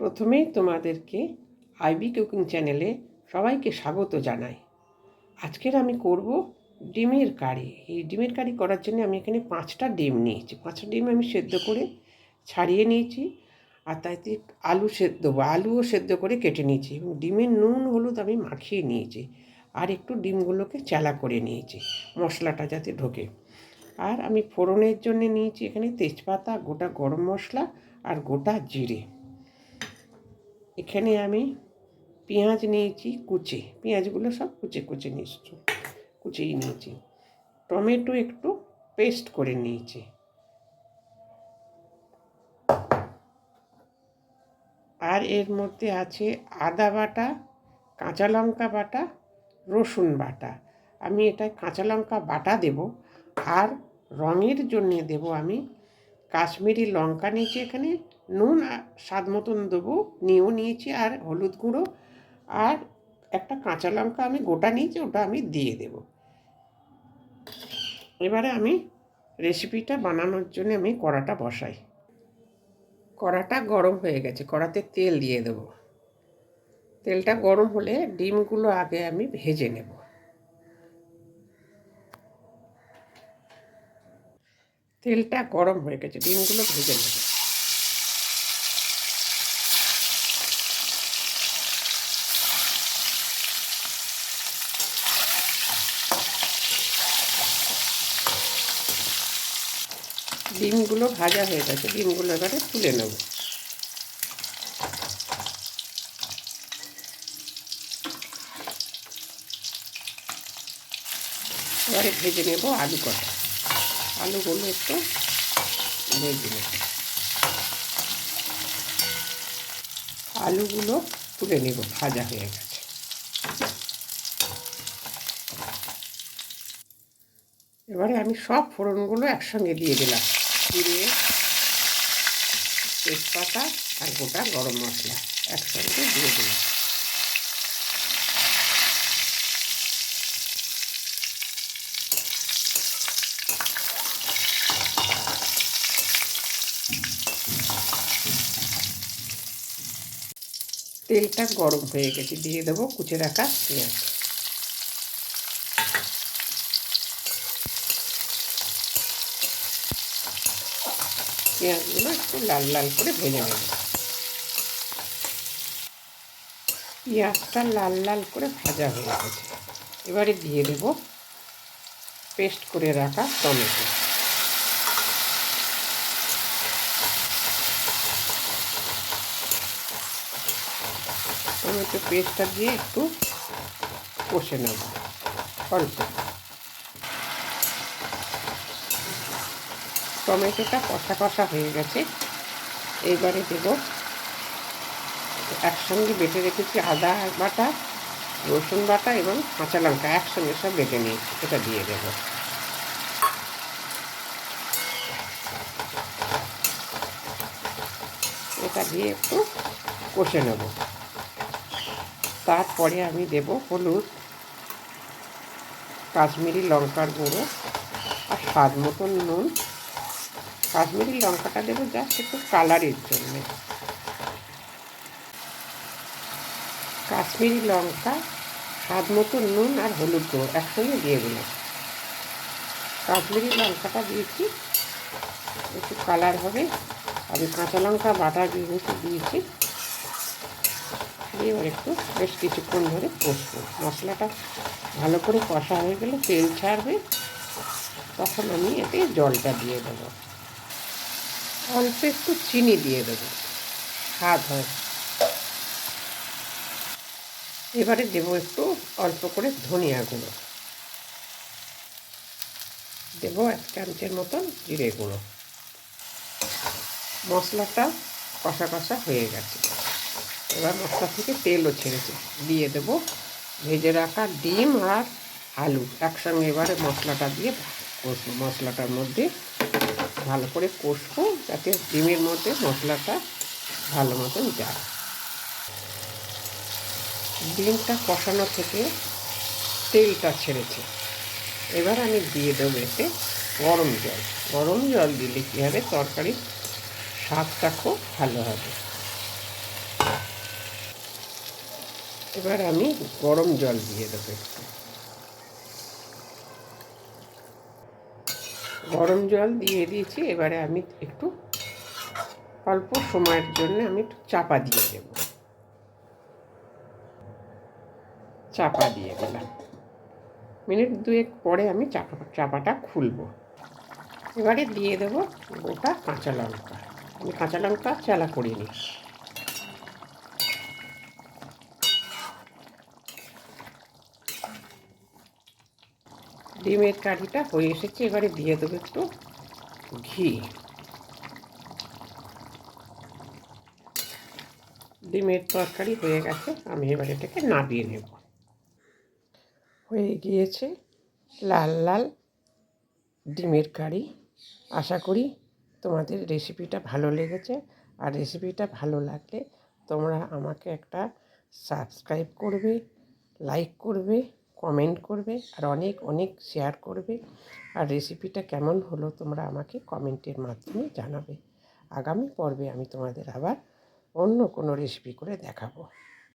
প্রথমেই তোমাদেরকে IB cooking চ্যানেলে সবাইকে স্বাগত জানাই। আজকের আমি করব ডিমের কারি। এই ডিমের কারি করার জন্য আমি এখানে পাঁচটা ডিম নিয়েছি। পাঁচটা ডিম আমি সেদ্ধ করে ছাড়িয়ে নিয়েছি আর তাইতে আলু সেদ্ধ আলুও সেদ্ধ করে কেটে নিয়েছি এবং ডিমের নুন, হলুদ আমি মাখিয়ে নিয়েছি আর একটু ডিমগুলোকে চালা করে নিয়েছি মশলাটা যাতে ঢোকে। আর আমি ফোড়নের জন্য নিয়েছি এখানে তেজপাতা, গোটা গরম মশলা আর গোটা জিরে। এখানে আমি পেঁয়াজ নিয়েছি, কুচে। পেঁয়াজগুলো সব কুচে কুচে নিয়েছি কুচিয়ে নিয়েছি। টমেটো একটু পেস্ট করে নিয়েছি। আর এর মধ্যে আছে আদা বাটা, কাঁচা লঙ্কা বাটা, রসুন বাটা। আমি এটা কাঁচা লঙ্কা বাটা দেব আর রঙের জন্যে দেব আমি কাশ্মীরি লঙ্কা নিয়েছি এখানে। নুন স্বাদ মতন দেবো। নিয়েও নিয়েছি আর হলুদ গুঁড়ো আর একটা কাঁচা লঙ্কা আমি গোটা নিয়েছি, ওটা আমি দিয়ে দেব। এবারে আমি রেসিপিটা বানানোর জন্য আমি কড়াটা বসাই। কড়াটা গরম হয়ে গেছে, কড়াতে তেল দিয়ে দেব। তেলটা গরম হলে ডিমগুলো আগে আমি ভেজে নেব। তেলটা গরম হয়ে গেছে, ডিমগুলো ভেজে নেব। ডিমগুলো ভাজা হয়ে গেছে, ডিমগুলো এবারে তুলে নেব। এবারে ভেজে নেব আলু কটা। আলুগুলো একটু ভেজে নেব। আলুগুলো তুলে নেব, ভাজা হয়ে গেছে। এবারে আমি সব ফোড়নগুলো একসঙ্গে দিয়ে দিলাম। দিয়ে তেজপাতা আর গোটা গরম মশলা একসঙ্গে দিয়ে দিলাম। তেলটা গরম হয়ে গেছে, দিয়ে দেবো কুচে রাখা পেঁয়াজ। পেঁয়াজগুলো একটু লাল লাল করে ভেজে নেব। পেঁয়াজটা লাল লাল করে ভাজা হয়ে গেছে। এবারে দিয়ে দেব পেস্ট করে রাখা টমেটো। টমেটো পেস্টটা দিয়ে একটু কষে নেব। অল্প। টমেটোটা কষা কষা হয়ে গেছে। এইবারে দেব একসঙ্গে বেটে রেখেছি আদা বাটা, রসুন বাটা এবং কাঁচা লঙ্কা। একসঙ্গে সব বেটে নিয়েছি, এটা দিয়ে দেব। এটা দিয়ে একটু কষে নেব। তারপরে আমি দেব হলুদ, কাশ্মীরি লঙ্কার গুঁড়ো আর স্বাদ মতন নুন। কাশ্মীরি লঙ্কাটা দেবো জাস্ট একটু কালারের জন্য। কাশ্মীরি লঙ্কা, স্বাদ মতো নুন আর হলুদ গুঁড়ো একসঙ্গে দিয়ে দিলাম। কাশ্মীরি লঙ্কাটা দিয়েছি, একটু কালার হবে। আমি কাঁচা লঙ্কা বাটা দিয়েছি দিয়েছি, দিয়ে এবার একটু বেশ কিছুক্ষণ ধরে কষবো। মশলাটা ভালো করে কষা হয়ে গেলে তেল ছাড়বে, তখন আমি এতে জলটা দিয়ে দেবো। অল্প একটু চিনি দিয়ে দেবো। স্বাদ হয় এবারে দেবো একটু অল্প করে ধনিয়া গুঁড়ো। দেবো এক চামচের মতন জিরে গুঁড়ো। মশলাটা কষা কষা হয়ে গেছে। এবার মশলা থেকে তেলও ছেড়েছে। দিয়ে দেবো ভেজে রাখা ডিম আর আলু। একসঙ্গে এবারে মশলাটা দিয়ে কষবো মশলাটার মধ্যে ভালো করে কষবো যাতে ডিমের মধ্যে মশলাটা ভালো মতন যায়। ডিমটা কষানো থেকে তেলটা ছেড়েছে। এবার আমি দিয়ে দেবো এতে গরম জল। গরম জল দিলে কী হবে? তরকারির স্বাদটা খুব ভালো হবে। এবার আমি গরম জল দিয়ে দেবো একটু। গরম জল দিয়ে দিয়েছি, এবারে আমি একটু অল্প সময়ের জন্য আমি একটু চাপা দিয়ে দেব। চাপা দিয়ে দিলাম। মিনিট দুয়েক পরে আমি চাপা, চাপাটা খুলবো। এবারে দিয়ে দেব গোটা কাঁচা লঙ্কা। আমি কাঁচা লঙ্কা চালা করিনি। ডিমের কারিটা হয়ে এসেছে, এবারে দিয়ে দেবো একটু ঘি। ডিমের তরকারি হয়ে গেছে, আমি এবার এটাকে নাবিয়ে নেব। হয়ে গিয়েছে লাল লাল ডিমের কারি। আশা করি তোমাদের রেসিপিটা ভালো লেগেছে, আর রেসিপিটা ভালো লাগলে তোমরা আমাকে একটা সাবস্ক্রাইব করবে, লাইক করবে কমেন্ট করবে আর অনেক অনেক শেয়ার করবে। আর রেসিপিটা কেমন হলো তোমরা আমাকে কমেন্টের মাধ্যমে জানাবে। আগামী পর্বে আমি তোমাদের আবার অন্য কোনো রেসিপি করে দেখাবো।